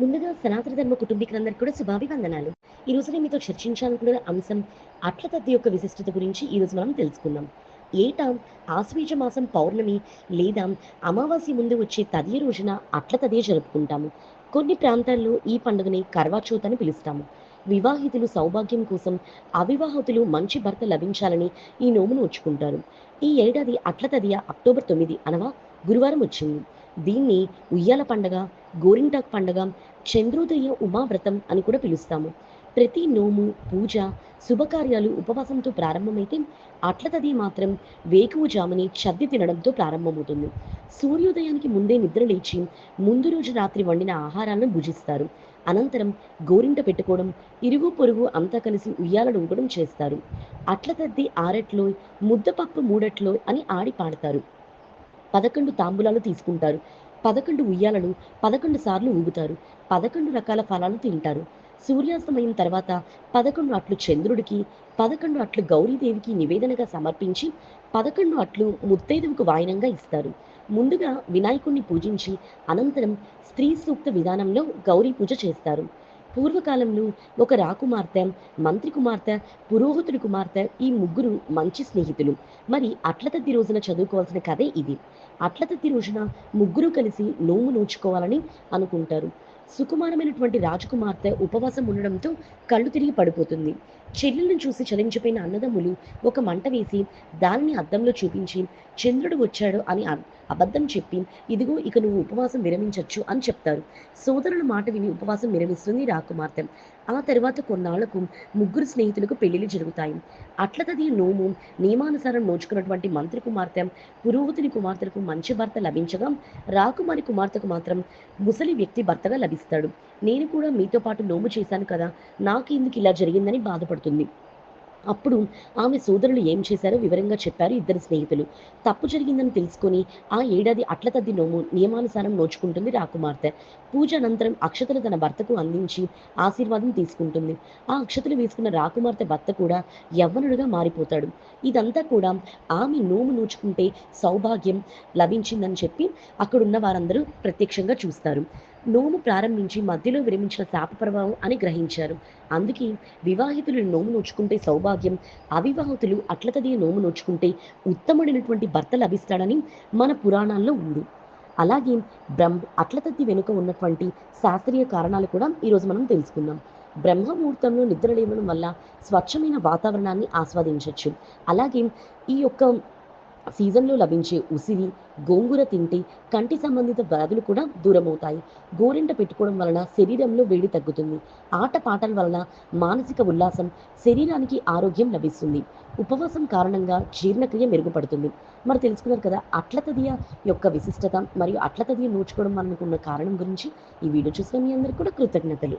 ముందుగా సనాతన ధర్మ కుటుంబీకులందరికీ కూడా శుభాభివందనాలు. ఈ రోజు నేను మీతో చర్చించాలనుకున్న అంశం అట్లతద్ది యొక్క విశిష్టత గురించి ఈ రోజు మనం తెలుసుకుందాం. ఏటా? ఆశ్వీజ మాసం పౌర్ణమి లేదా అమావాస్య ముందు వచ్చే తదియ రోజున అట్లతదే జరుపుకుంటాము. కొన్ని ప్రాంతాల్లో ఈ పండుగని కర్వాచౌత్ అని పిలుస్తాము. వివాహితులు సౌభాగ్యం కోసం అవివాహితులు మంచి భర్త లభించాలని ఈ నోమును ఉంచుకుంటారు. ఈ ఏడాది అట్లతదియ అక్టోబర్ తొమ్మిది అనగా గురువారం వచ్చింది. దీన్ని ఉయ్యాల పండగ గోరింటాక్ పండగ చంద్రోదయ ఉమావ్రతం అని కూడా పిలుస్తాము. ప్రతి నోము పూజ శుభకార్యాలు ఉపవాసంతో ప్రారంభమైతే అట్లతది మాత్రం మాత్రం వేకువజాముని చద్ది తినడంతో ప్రారంభమవుతుంది. సూర్యోదయానికి ముందే నిద్ర లేచి ముందు రోజు రాత్రి వండిన ఆహారాలను భుజిస్తారు. అనంతరం గోరింట పెట్టుకోవడం ఇరుగు పొరుగు అంతా కలిసి ఉయ్యాలను ఊగడం చేస్తారు. అట్ల తద్ది ఆరట్లో ముద్దపప్పు మూడట్లో అని ఆడి పాడతారు. పదకొండు తాంబూలాలు తీసుకుంటారు. పదకొండు ఉయ్యాలను పదకొండు సార్లు ఊగుతారు. పదకొండు రకాల ఫలాలు తింటారు. సూర్యాస్తమయం తర్వాత పదకొండు అట్లు చంద్రుడికి పదకొండు అట్లు గౌరీదేవికి నివేదనగా సమర్పించి పదకొండు అట్లు ముత్తైదువుకు వాయనంగా ఇస్తారు. ముందుగా వినాయకుణ్ణి పూజించి అనంతరం స్త్రీ సూక్త విధానంలో గౌరీ పూజ చేస్తారు. పూర్వకాలంలో ఒక రాకుమార్తె మంత్రి కుమార్తె పురోహితుడి కుమార్తె ఈ ముగ్గురు మంచి స్నేహితులు. మరి అట్లతద్ది రోజున చదువుకోవాల్సిన కథే ఇది. అట్లతద్ది రోజున ముగ్గురు కలిసి నోము నోచుకోవాలని అనుకుంటారు. సుకుమారమైనటువంటి రాజకుమార్తె ఉపవాసం ఉండడంతో కళ్ళు తిరిగి పడిపోతుంది. చెల్లెలను చూసి చలించిపోయిన అన్నదమ్ములు ఒక మంట వేసి దానిని అద్దంలో చూపించి చంద్రుడు వచ్చాడు అని అబద్ధం చెప్పి ఇదిగో ఇక నువ్వు ఉపవాసం విరమించవచ్చు అని చెప్తారు. సోదరుల మాట విని ఉపవాసం విరమిస్తుంది రాకుమార్తె. ఆ తర్వాత కొన్నాళ్ళకు ముగ్గురు స్నేహితులకు పెళ్ళిళ్ళు జరుగుతాయి. అట్లతది నోము నియమానుసారం నోచుకున్నటువంటి మంత్రి కుమార్తె పురోహితుని కుమార్తెలకు మంచి భర్త లభించగా రాకుమారి కుమార్తెకు మాత్రం ముసలి వ్యక్తి భర్తగా లభిస్తాడు. నేను కూడా మీతో పాటు నోము చేశాను కదా నాకు ఇందుకు ఇలా జరిగిందని బాధపడుతుంది. అప్పుడు ఆమె సోదరులు ఏం చేశారో వివరంగా చెప్పారు ఇద్దరు స్నేహితులు. తప్పు జరిగిందని తెలుసుకొని ఆ ఏడాది అట్ల తద్ది నోము నియమానుసారం నోచుకుంటుంది రాకుమార్తె. పూజ అనంతరం అక్షతలు తన భర్తకు అందించి ఆశీర్వాదం తీసుకుంటుంది. ఆ అక్షతలు వేసుకున్న రాకుమార్తె భర్త కూడా యవ్వనుడుగా మారిపోతాడు. ఇదంతా కూడా ఆమె నోము నోచుకుంటే సౌభాగ్యం లభించిందని చెప్పి అక్కడున్న వారందరూ ప్రత్యక్షంగా చూస్తారు. నోము ప్రారంభించి మధ్యలో విరమించిన శాప ప్రభావం అని గ్రహించారు. అందుకే వివాహితులు నోము నోచుకుంటే సౌభాగ్యం అవివాహితులు అట్లతదే నోము నోచుకుంటే ఉత్తముడైనటువంటి భర్త లభిస్తాడని మన పురాణాల్లో ఉంది. అలాగే బ్రహ్మ అట్లతత్తి వెనుక ఉన్నటువంటి శాస్త్రీయ కారణాలు కూడా ఈరోజు మనం తెలుసుకుందాం. బ్రహ్మముహూర్తంలో నిద్ర లేవడం వల్ల స్వచ్ఛమైన వాతావరణాన్ని ఆస్వాదించవచ్చు అలాగే ఈ యొక్క సీజన్లో లభించే ఉసిరి గోంగూర తింటే కంటి సంబంధిత వ్యాధులు కూడా దూరమవుతాయి. గోరింట పెట్టుకోవడం వలన శరీరంలో వేడి తగ్గుతుంది. ఆట పాటల వలన మానసిక ఉల్లాసం శరీరానికి ఆరోగ్యం లభిస్తుంది. ఉపవాసం కారణంగా జీర్ణక్రియ మెరుగుపడుతుంది. మరి తెలుసుకున్నారు కదా అట్లతదియ యొక్క విశిష్టత మరియు అట్లతదియ నోచుకోవడం అనుకున్న ఉన్న కారణం గురించి ఈ వీడియో చూసిన మీ అందరికీ కూడా కృతజ్ఞతలు.